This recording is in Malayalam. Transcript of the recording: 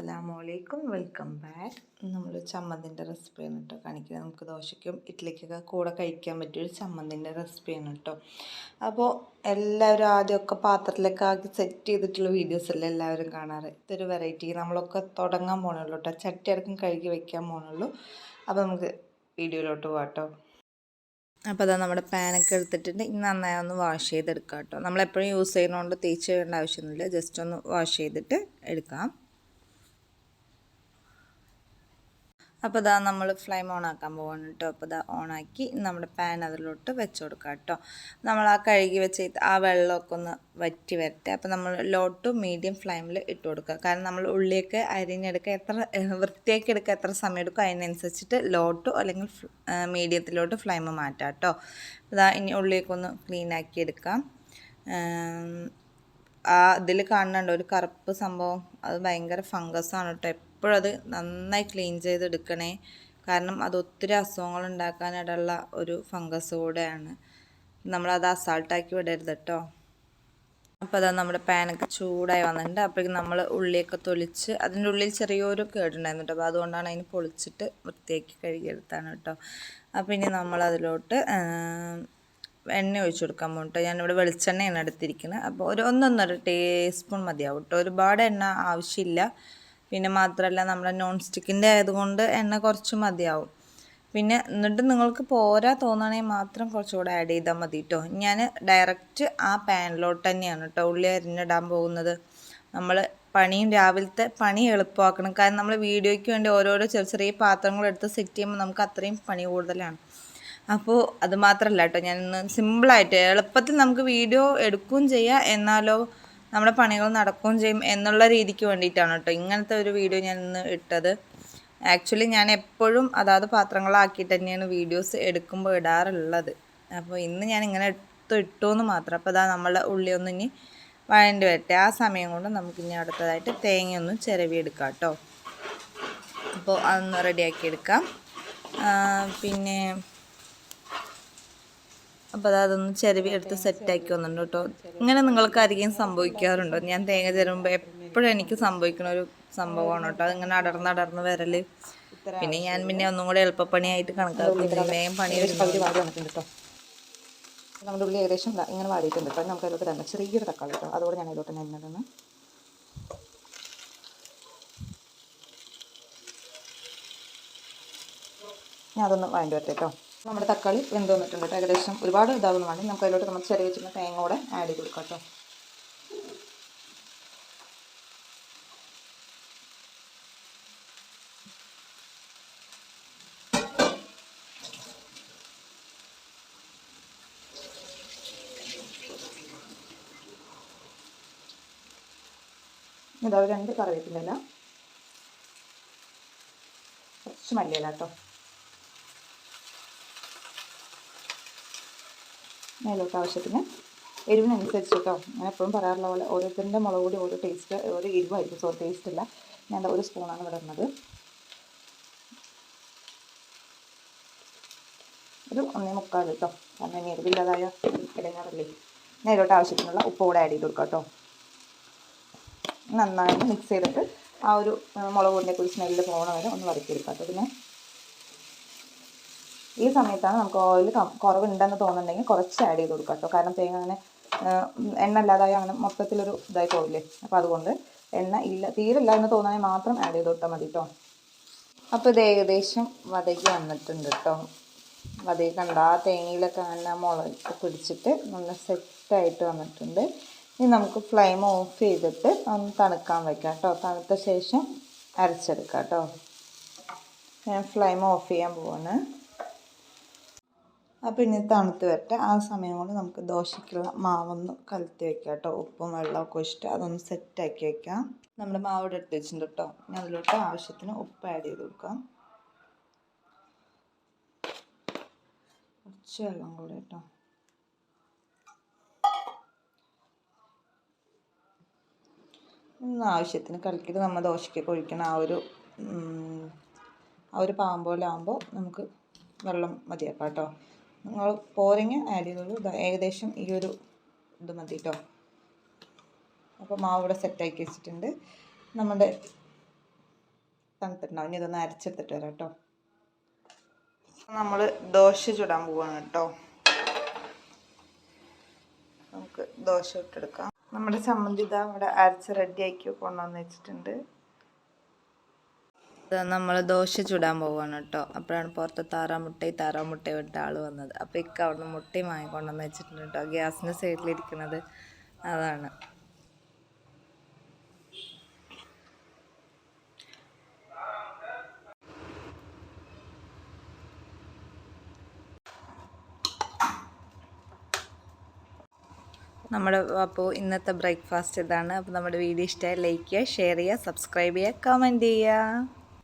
അസ്സലാമു അലൈക്കും വെൽക്കം ബാക്ക് നമ്മൾ ചമ്മന്തിന്റെ റെസിപ്പിയാണ് കേട്ടോ കാണിക്കുന്നത് നമുക്ക് ദോശയ്ക്കും ഇഡ്ഡലിക്കൊക്കെ കൂടെ കഴിക്കാൻ പറ്റിയ പറ്റിയൊരു ചമ്മന്തിന്റെ റെസിപ്പിയാണ് കേട്ടോ അപ്പോൾ എല്ലാവരും ആദ്യമൊക്കെ പാത്രത്തിലൊക്കെ ആക്കി സെറ്റ് ചെയ്തിട്ടുള്ള വീഡിയോസ് അല്ലേ എല്ലാവരും കാണാറ്? ഇതൊരു വെറൈറ്റി നമ്മളൊക്കെ തുടങ്ങാൻ പോകണുള്ളൂ കേട്ടോ ചട്ടി അടക്കം കഴുകി വയ്ക്കാൻ പോകണുള്ളൂ അപ്പോൾ നമുക്ക് വീഡിയോയിലോട്ട് പോകാം അപ്പോൾ അതാ നമ്മുടെ പാനൊക്കെ എടുത്തിട്ടുണ്ട്. ഇനി നന്നായി ഒന്ന് വാഷ് ചെയ്തെടുക്കാം കേട്ടോ നമ്മളെപ്പോഴും യൂസ് ചെയ്യുന്നതുകൊണ്ട് തേച്ച് ചെയ്യേണ്ട ആവശ്യമൊന്നുമില്ല. ജസ്റ്റ് ഒന്ന് വാഷ് ചെയ്തിട്ട് എടുക്കാം. അപ്പോൾ ഇതാ നമ്മൾ ഫ്ലെയിം ഓൺ ആക്കാൻ പോകണം കേട്ടോ അപ്പോൾ ഇതാ ഓണാക്കി നമ്മുടെ പാൻ അതിലോട്ട് വെച്ച് കൊടുക്കാം കേട്ടോ നമ്മൾ ആ കഴുകി വെച്ച് ആ വെള്ളമൊക്കെ ഒന്ന് വറ്റി വരട്ടെ. അപ്പോൾ നമ്മൾ ലോ ടു മീഡിയം ഫ്ലെയിമിൽ ഇട്ട് കൊടുക്കുക. കാരണം നമ്മൾ ഉള്ളിയൊക്കെ അരിഞ്ഞെടുക്കുക എത്ര വൃത്തിയാക്കി എടുക്കുക എത്ര സമയം എടുക്കും അതിനനുസരിച്ചിട്ട് ലോ ടു അല്ലെങ്കിൽ മീഡിയത്തിലോട്ട് ഫ്ലെയിം മാറ്റാം കേട്ടോ ഇതാ ഇനി ഉള്ളിയൊക്കെ ഒന്ന് ക്ലീൻ ആക്കി എടുക്കാം. ആ ഇതിൽ കാണുന്നുണ്ട്? ഒരു കറുപ്പ് സംഭവം. അത് ഭയങ്കര ഫംഗസാണ് കേട്ടോ എപ്പോഴും അത് നന്നായി ക്ലീൻ ചെയ്തെടുക്കണേ. കാരണം അത് ഒത്തിരി അസുഖങ്ങൾ ഉണ്ടാക്കാനിടയുള്ള ഒരു ഫംഗസ് കൂടെയാണ്. നമ്മളത് അസാൾട്ടാക്കി വിടരുത് കേട്ടോ അപ്പോൾ അതാ നമ്മുടെ പാനൊക്കെ ചൂടായി വന്നിട്ടുണ്ട്. അപ്പോഴേക്കും നമ്മൾ ഉള്ളിയൊക്കെ തൊലിച്ച് അതിന്റെ ഉള്ളിൽ ചെറിയൊരു കേടുണ്ടായിരുന്നു അപ്പോൾ അതുകൊണ്ടാണ് അതിന് പൊളിച്ചിട്ട് വൃത്തിയാക്കി കഴുകിയെടുത്താണ് കേട്ടോ അപ്പോൾ ഇനി നമ്മൾ അതിലോട്ട് എണ്ണ ഒഴിച്ചു കൊടുക്കാൻ പോകും ഞാനിവിടെ വെളിച്ചെണ്ണയാണ് എടുത്തിരിക്കുന്നത് അപ്പോൾ ഒരു ഒന്നൊന്നര ടീസ്പൂൺ മതിയാവും കേട്ടോ ഒരുപാട് എണ്ണ ആവശ്യമില്ല. പിന്നെ മാത്രമല്ല നമ്മുടെ നോൺ സ്റ്റിക്കിന്റെ ആയതുകൊണ്ട് എണ്ണ കുറച്ച് മതിയാവും. പിന്നെ എന്നിട്ട് നിങ്ങൾക്ക് പോരാ തോന്നുകയാണെങ്കിൽ മാത്രം കുറച്ചുകൂടെ ആഡ് ചെയ്താൽ മതി കേട്ടോ ഞാൻ ഡയറക്റ്റ് ആ പാനിലോട്ട് തന്നെയാണ് കേട്ടോ ഉള്ളി അരിഞ്ഞിടാൻ പോകുന്നത്. നമ്മൾ പണിയും രാവിലത്തെ പണി എളുപ്പമാക്കണം. കാരണം നമ്മൾ വീഡിയോയ്ക്ക് വേണ്ടി ഓരോരോ ചെറിയ ചെറിയ പാത്രങ്ങളെടുത്ത് സെറ്റ് ചെയ്യുമ്പോൾ നമുക്ക് അത്രയും പണി കൂടുതലാണ്. അപ്പോൾ അത് മാത്രമല്ല കേട്ടോ ഞാൻ സിമ്പിളായിട്ട് എളുപ്പത്തിൽ നമുക്ക് വീഡിയോ എടുക്കുകയും ചെയ്യാം. എന്നാലോ നമ്മുടെ പണികൾ നടക്കുകയും ചെയ്യും എന്നുള്ള രീതിക്ക് വേണ്ടിയിട്ടാണ് കേട്ടോ. ഇങ്ങനത്തെ ഒരു വീഡിയോ ഞാൻ ഇന്ന് ഇട്ടത്. ആക്ച്വലി ഞാൻ എപ്പോഴും അതാത് പാത്രങ്ങളാക്കിയിട്ട് തന്നെയാണ് വീഡിയോസ് എടുക്കുമ്പോൾ ഇടാറുള്ളത്. അപ്പോൾ ഇന്ന് ഞാൻ ഇങ്ങനെ എടുത്ത് ഇട്ടു എന്ന് മാത്രം. അപ്പോൾ അതാ നമ്മളെ ഉള്ളി ഒന്ന് ഇനി വഴണ്ടി വരട്ടെ. ആ സമയം കൊണ്ട് നമുക്കിനി അടുത്തതായിട്ട് തേങ്ങയൊന്നും ചിരവിയെടുക്കാം കേട്ടോ. അപ്പോൾ അതൊന്ന് റെഡിയാക്കി എടുക്കാം. പിന്നെ അപ്പോൾ അതൊന്ന് ചിരവി എടുത്ത് സെറ്റാക്കി വന്നിട്ടുണ്ട് കേട്ടോ. ഇങ്ങനെ നിങ്ങൾക്ക് അധികം സംഭവിക്കാറുണ്ടോ. ഞാൻ തേങ്ങ ചിരവുമ്പോൾ എപ്പോഴും എനിക്ക് സംഭവിക്കുന്ന ഒരു സംഭവമാണ് കേട്ടോ. അതിങ്ങനെ അടർന്ന് അടർന്ന് വരൽ പിന്നെ ഞാൻ പിന്നെ ഒന്നും കൂടെ എളുപ്പപ്പണിയായിട്ട് കണക്കാക്കി വേഗം പണി കേട്ടോ. നമ്മുടെ ഉള്ളി ഏകദേശം ഇങ്ങനെ വാടിയിട്ടുണ്ട് കേട്ടോ. നമുക്ക് അതിലോട്ട് തന്നെ ചെറിയൊരു തക്കാളി കേട്ടോ അതുകൂടെ ഞാൻ അതിലോട്ട് തന്നെ ഇടുന്നത് ഞാൻ അതൊന്ന് വാങ്ങി വരട്ടെ കേട്ടോ. നമ്മുടെ തക്കാളി വെന്ത് വന്നിട്ടുണ്ട് കേട്ടോ. ഏകദേശം ഒരുപാട് ഇതാവുന്ന വേണ്ടി നമുക്ക് അതിലോട്ട് നമ്മൾ ചെറിയ വെച്ചിരുന്ന തേങ്ങ കൂടെ ആഡ് ചെയ്ത് കൊടുക്കാം കേട്ടോ. ഇതാ രണ്ട് കറിവേപ്പിന്റെ കുറച്ച് മല്ലിയില കേട്ടോ. മേലോട്ട് ആവശ്യത്തിന് എരിവിനനുസരിച്ച് കേട്ടോ ഞാൻ എപ്പോഴും പറയാറുള്ള പോലെ ഓരോരുത്തരുടെ മുളക് പൊടി ഓരോ ടേസ്റ്റ് ഓരോ എരിവായിരിക്കും സോ ടേസ്റ്റ് ഇല്ല. ഞാൻ ഒരു സ്പൂണാണ് ഇവിടെ ഇടുന്നത്. ഒരു ഒന്നേ മുക്കാൽ കേട്ടോ കാരണം ഇനി എരിവില്ലാതായ ഇടങ്ങാറില്ലേ. നേരോട്ട് ആവശ്യത്തിനുള്ള ഉപ്പ് കൂടെ ആഡ് ചെയ്ത് കൊടുക്കാം കേട്ടോ നന്നായി മിക്സ് ചെയ്തിട്ട് ആ ഒരു മുളക് പൊടിന്റെ ഒരു സ്മെല്ല് പോകണ വരെ ഒന്ന് വരക്കിയെടുക്കാം കേട്ടോ പിന്നെ ഈ സമയത്താണ് നമുക്ക് ഓയിൽ കുറവുണ്ടെന്ന് തോന്നുന്നുണ്ടെങ്കിൽ കുറച്ച് ആഡ് ചെയ്ത് കൊടുക്കാം കേട്ടോ കാരണം തേങ്ങ അങ്ങനെ എണ്ണ ഇല്ലാതായി അങ്ങനെ മൊത്തത്തിലൊരു ഇതായി പോകില്ലേ അപ്പോൾ അതുകൊണ്ട് എണ്ണ ഇല്ല തീരില്ല എന്ന് തോന്നുകയാണെങ്കിൽ മാത്രം ആഡ് ചെയ്ത് കൊടുത്താൽ മതി കേട്ടോ അപ്പോൾ ഇത് ഏകദേശം വതകി വന്നിട്ടുണ്ട് കേട്ടോ വതകി കണ്ട? ആ തേങ്ങയിലൊക്കെ അങ്ങനെ മുളക് പിടിച്ചിട്ട് നല്ല സെറ്റായിട്ട് വന്നിട്ടുണ്ട്. ഇനി നമുക്ക് ഫ്ലെയിം ഓഫ് ചെയ്തിട്ട് ഒന്ന് തണുക്കാൻ വെക്കാം കേട്ടോ തണുത്ത ശേഷം അരച്ചെടുക്കാം കേട്ടോ ഞാൻ ഫ്ലെയിം ഓഫ് ചെയ്യാൻ പോവാണ്. അപ്പോൾ ഇനി തണുത്ത് വരട്ടെ. ആ സമയം കൊണ്ട് നമുക്ക് ദോശയ്ക്കുള്ള മാവൊന്ന് കലത്തി വെക്കാം കേട്ടോ ഉപ്പും വെള്ളമൊക്കെ ഒഴിച്ചിട്ട് അതൊന്ന് സെറ്റാക്കി വെക്കാം. നമ്മൾ മാവ് എടുത്ത് വെച്ചിട്ടുണ്ട് കേട്ടോ ഇനി അതിലോട്ട് ആവശ്യത്തിന് ഉപ്പ് ആഡ് ചെയ്ത് കൊടുക്കാം. കുറച്ച് വെള്ളം കൂടെ കേട്ടോ ആവശ്യത്തിന് കലക്കിയിട്ട് നമ്മൾ ദോശയ്ക്കൊക്കെ ഒഴിക്കണം ആ ഒരു ആ ഒരു പാമ്പോലാകുമ്പോൾ നമുക്ക് വെള്ളം മതിയാക്കാം കേട്ടോ നിങ്ങൾ പോരങ്ങ ആഡ് ചെയ്തോളൂ ഏകദേശം ഈ ഒരു ഇത് മതി കേട്ടോ അപ്പോൾ മാവ് സെറ്റാക്കി വെച്ചിട്ടുണ്ട്. നമ്മുടെ തണുത്തിട്ടുണ്ടാവും. ഇനി ഇതൊന്ന് അരച്ചെടുത്തിട്ട് വരാം കേട്ടോ നമ്മൾ ദോശ ചുടാൻ പോവാണ് കേട്ടോ നമുക്ക് ദോശ ഇട്ടെടുക്കാം നമ്മുടെ ചമ്മന്തി ഇതാ ഇവിടെ അരച്ച് റെഡി ആക്കി കൊണ്ടുവന്ന് വെച്ചിട്ടുണ്ട്. നമ്മൾ ദോശ ചുടാൻ പോവാണ് കേട്ടോ അപ്പോഴാണ് പുറത്ത് താറാമുട്ടയും താറാമുട്ടയും ഇട്ട ആൾ വന്നത്. അപ്പോൾ ഇക്ക അവിടുന്ന് മുട്ടയും വാങ്ങിക്കൊണ്ടെന്ന് വെച്ചിട്ടുണ്ട് കേട്ടോ ഗ്യാസിന്റെ സൈഡിലിരിക്കുന്നത് അതാണ്. നമ്മുടെ അപ്പോൾ ഇന്നത്തെ ബ്രേക്ക്ഫാസ്റ്റ് ഇതാണ്. അപ്പോൾ നമ്മുടെ വീഡിയോ ഇഷ്ടമായി ലൈക്ക് ചെയ്യുക ഷെയർ ചെയ്യുക സബ്സ്ക്രൈബ് ചെയ്യുക കമന്റ് ചെയ്യുക.